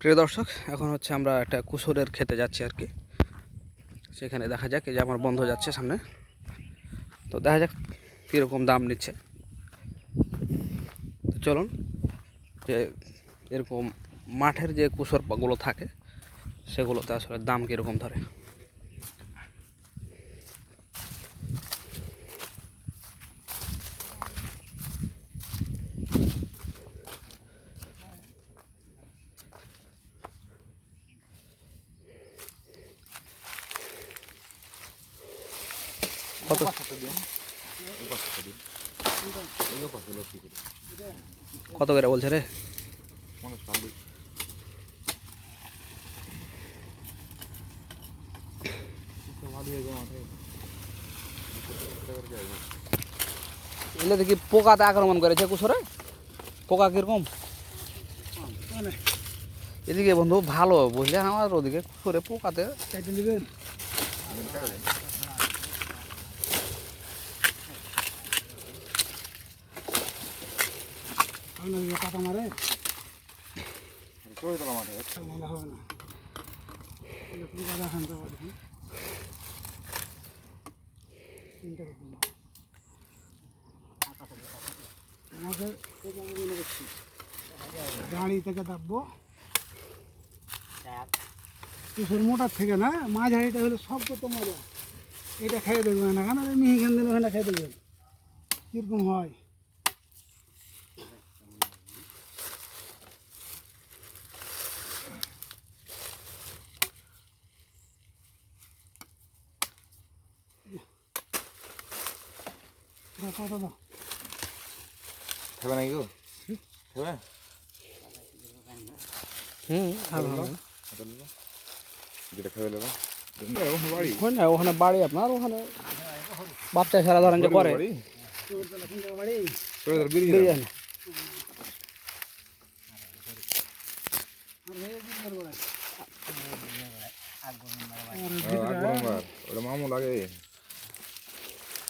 প্রিয় দর্শক, এখন হচ্ছে আমরা একটা কুসুরের খেতে যাচ্ছি আর কি। সেখানে দেখা যাক, এই যে আমার বন্ধ যাচ্ছে সামনে। তো দেখা যাক কীরকম দাম নিচ্ছে। চলুন, যে এরকম মাঠের যে কুসরগুলো থাকে, সেগুলোতে আসলে দাম কীরকম ধরে? কত? কত করে বলছে রে? এগুলো দেখি পোকাতে আক্রমণ করেছে কুসরে? পোকা কীরকম? এদিকে বন্ধু ভালো, বুঝলে? আমার ওদিকে কুসরে পোকাতে চাইতে আপনার ইয়ে কাটা মারে? মনে হবে না। এই পুরো খানতে পারি তিনটা রকম। আমাদের গাড়ি থেকে দাববো। কিশোর মোটার থেকে না মাছ হাড়িটা হলে সব কত মজা এটা খেয়ে দেখবেন না কেন? মিহি খান দিলে ওখানে খেয়ে দেখবেন কীরকম হয়? দাও, কত খাবে নাকি গো? খাবে? হুম যেটা খাবে। নেব। ওখানে না, ওখানে বাড়ি আপনার ওখানে বাচ্চা সারা ধরেন যে করে মামু লাগে।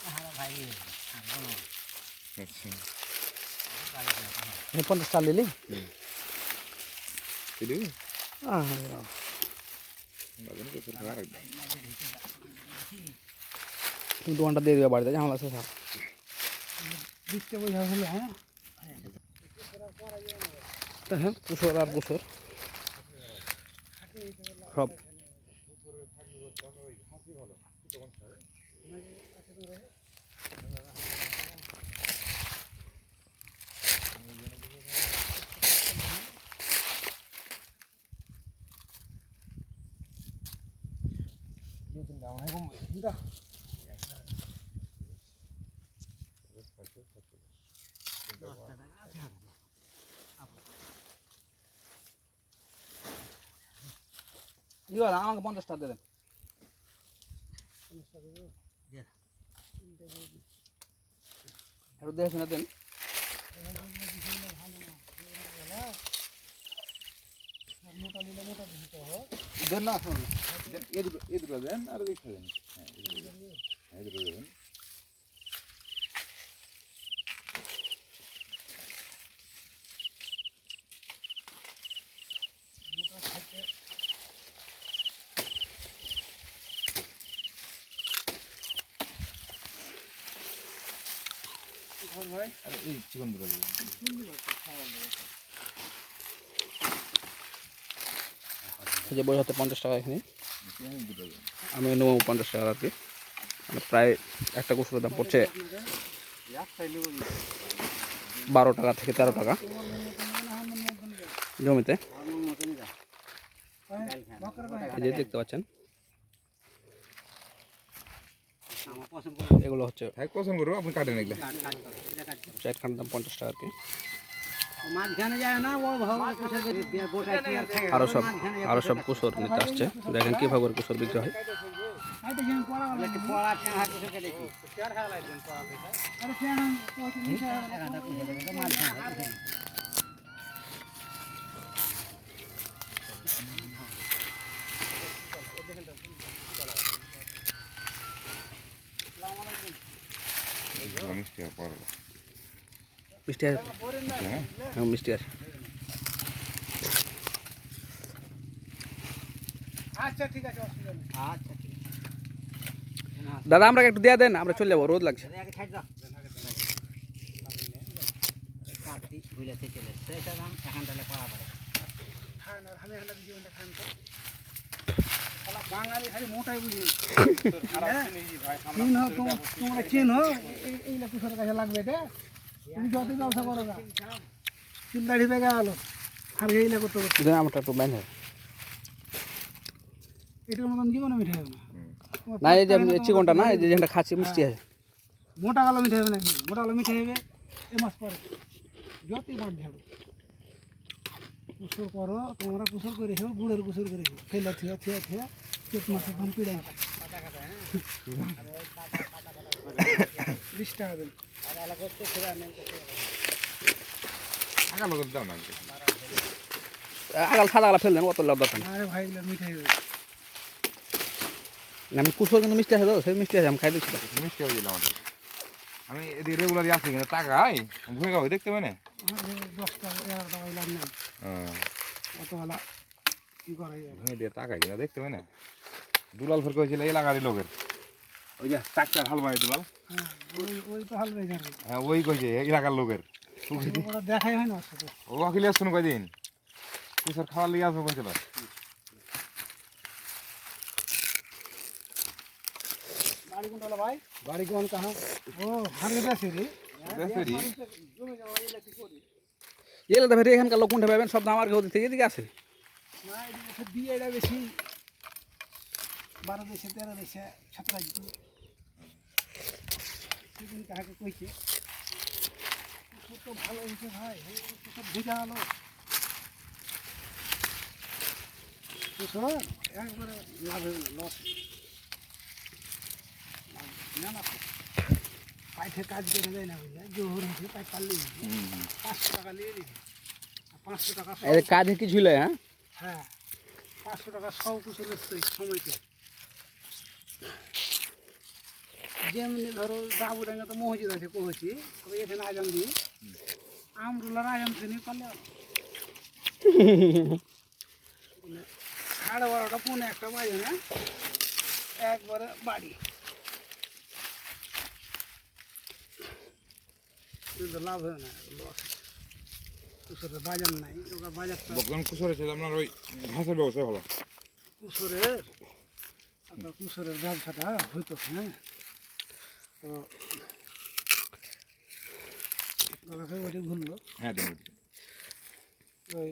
আচ্ছা পঞ্চাশ চাল দিলি দিদি আহ, বাজারে তো তোর খাওয়া রাখবে তুমি দোকানটা দিয়ে দিবে বাড়িতে ঝামেলা শেষ হবে। দিচ্ছে বোঝা হলো হ্যাঁ হ্যাঁ কুসর আর কুসর সব কি বল আমাকে পঞ্চাশ টাকা দেবেন একটু দেখে শুনে দেন দেন না শুনুন দেন এ দুটো এ দুটো দেন আর ওই খাবেন হ্যাঁ এই দুটো দেন হ্যাঁ এই দুটো দেবেন আর এই চিকন দুটো দেবেন এই যে বই হচ্ছে পঞ্চাশ টাকা এখানে। আমি নেব পঞ্চাশ টাকা আর কি। মানে প্রায় একটা কুসুরের দাম পড়ছে বারো টাকা থেকে তেরো টাকা জমিতে। যে দেখতে পাচ্ছেন। এগুলো হচ্ছে পছন্দ করব আপনি কাটেন এগুলো। চারখানার দাম পঞ্চাশ টাকা আর কি। আরও সব আরও সব কুসর নিতে আসছে। দেখেন কীভাবে করে কুসর বিক্রি হয়। আইতে যেন পড়া হলো একটু পড়া কেন হাতে থেকে দেখি চার হালা একদম পড়া আরে কেন কত নিচে আলাদা করে দেবে মাঝখানে মিষ্টি আর পড়াবো মিষ্টি আছে হ্যাঁ হ্যাঁ মিষ্টি আছে আচ্ছা ঠিক আছে অসুবিধা নেই আচ্ছা ঠিক আছে দাদা আমরা একটু দিয়ে দেন আমরা চলে যাবো রোদ লাগছে আগে ছাড় দাও কাটতি ভুলেতে চলে এসছে এটা দাম এখন তাহলে করা পারে খান আর আমি এখানে জীবনটা খান তো শালা বাঙালি খালি মোটাই বুঝি চিহ্ন তোম- তোমরা চিহ্ন এই- এইগুলা কুসরের কাছে লাগবে এটা তুমি যত ব্যবসা করো না। চুল দাড়ি বেগে গেলো। আর এইগুলা করতে করতে দেন আমারটা একটু বাইন এটার মতন জীবনে মিঠে হবে না। না এই যে চিকনটা না এই যে যেটা খাচ্ছি মিষ্টি আছে। মোটা গেলো মিঠে হবে না মোটা গেলো মিঠে হবে এ মাস পরে। যতই বাদ হবে কুসুর করো তোমরা কুসুর করে খেও গুড়ের কুসুর করে খেও। ফেলে থিয়া থিয়া থিয়া চোট মাসে ফোন পিড়ে বিশ টাকা দেন। আগা লোকের দাও না আগাল সাদা আগালা ফেল দেন অত লাভ দরকার আমি কুসর কিন্তু মিষ্টি আছে তো সেই মিষ্টি আছে আমি খাই দিচ্ছি মিষ্টি হয়ে গেল আমি এদিকে রেগুলারই আসি কিন্তু টাকাই ভুয়ে গাও দেখতে পাই না? দশ টাকা এগারো টাকা লাভ নেই। অতবেলা কী করা টাকাই দেখতে পাই না? দুলাল ফের কয়েছিল এলাকারই লোকের। ওই যে হাল বাই দিবাল ওই হ্যাঁ ওই কইছে এলাকার লোকের। দেখাই হয় না ও অখিল আসুন কয়দিন? কিশোর খাওয়ার লিগে আসব কইছিল বাড়ি কোন ভাই বাড়ি কোন কাহা ও হারে এখানকার লোক কোনটা পাবেন? সব আমার ঘর থেকে এদিকে আছে। বারো দেশে, তেরো দেশে সাত সেদিন কাহাকে কইছে? ওষুধ তো ভালো হয়েছে ভাই। সব ভেজা হলো শোন একবারে লাভ লস না না পাইছে কাজ করে দেয় না বুঝলে? জোহর হয়েছে পাই পারলেই পাঁচশো টাকা নিয়ে নিবি পাঁচশো টাকা কাজে কি ছিল হ্যাঁ? হ্যাঁ পাঁচশো টাকা সব কিছু সময়তে। যেমনি ধরো বাবু ডাঙ্গা তো মসজিদ আছে কহছি তবে এখানে আজান দিই। আমরুলার আজান তিনি পারলে সাড়ে বারোটা পৌনে একটা বাজে না? একবারে বাড়ি। কিন্তু লাভ হয় না লস বাজার নাই ওটা বাজারটা বকন কুসরে ছিল আপনার ওই ঘাসের ব্যবসা ভালো। কুসরের? আপনার কুসরের ব্যবসাটা হইতো হ্যাঁ? তো ওইটি ঘুরলো হ্যাঁ ওই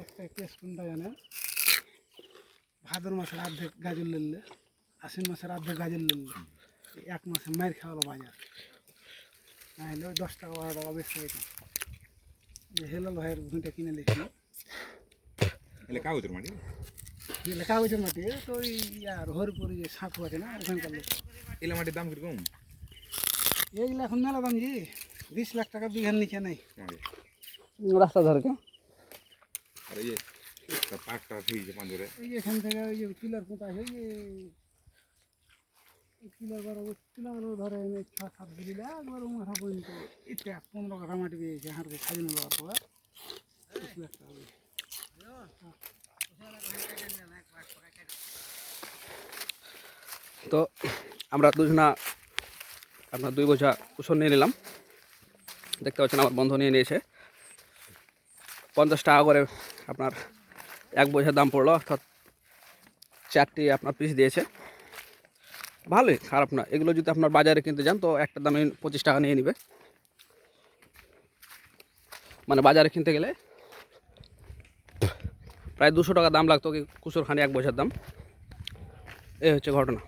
একটা কেস কোনটা জানেন ভাদর মাসের অর্ধেক গাজর লিললে আশ্বিন মাসের অর্ধেক গাজর লিললে এক মাসে মায়ের খাওয়ালো বাজার। নাহলে ওই দশ টাকা বারো টাকা বেশি হইতো। হেলাল ভাইয়ের ভুঁইটা কিনে লিখি এলে কাগজের মাটি? গেলে কাগজের মাটি তো ওই আর হরিপুরি যে সাঁকু আছে না ওখানকার লোক। এলে মাটির দাম কীরকম? এইগুলো এখন মেলা দাম জি বিশ লাখ টাকা বিঘার নিচে নেই। রাস্তা ধরে কে? আর এই যে পাকটা ঠিক আছে পাঞ্জরে এই যে এখান থেকে ওই যে পিলার পোঁতা আছে ওই যে পিলার বড় পিলার ধরে ছ সাত দিলে একবার মাথা পর্যন্ত এটা পনেরো কাঠা মাটি পেয়েছে হাঁটতে খাজনা দেওয়ার পর। বিশ লাখ টাকা। তো আমরা দুজনা আপনার দুই বোঝা কুসর নিয়ে নিলাম। দেখতে পাচ্ছেন আমার বন্ধ নিয়ে নিয়েছে। পঞ্চাশ টাকা করে আপনার এক বোঝার দাম পড়ল, অর্থাৎ চারটি আপনার পিস দিয়েছে। ভালোই, খারাপ না। এগুলো যদি আপনার বাজারে কিনতে যান, তো একটা দামে পঁচিশ টাকা নিয়ে নিবে। মানে বাজারে কিনতে গেলে প্রায় দুশো টাকা দাম লাগতো কি কুসুরখানি এক বছর দাম। এই হচ্ছে ঘটনা।